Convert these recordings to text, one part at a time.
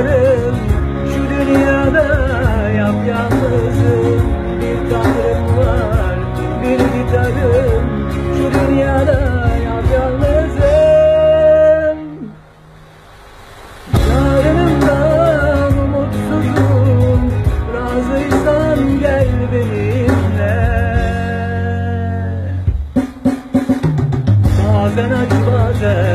yaşarım Şu dünyada yapyalnızım. Bir tanrım var bir gitarım. Şu dünyada yapyalnızım. Yarınımdan umutsuzum. Razıysan gel benimle. Bazen aç bazen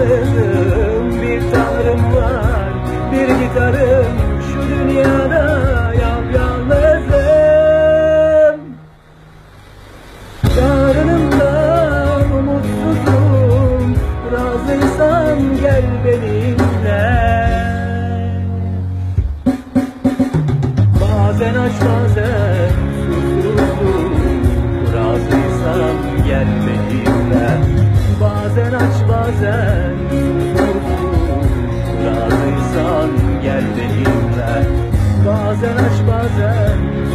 yalnızım Bir tanrım var bir gitarım. Şu dünyada yapyalnızım Yarınımda umutsuzum. Razıysan gel benimle. Bazen aç bazen susuzum. Gel benimle. Bazen aç bazen Bazen aç bazen.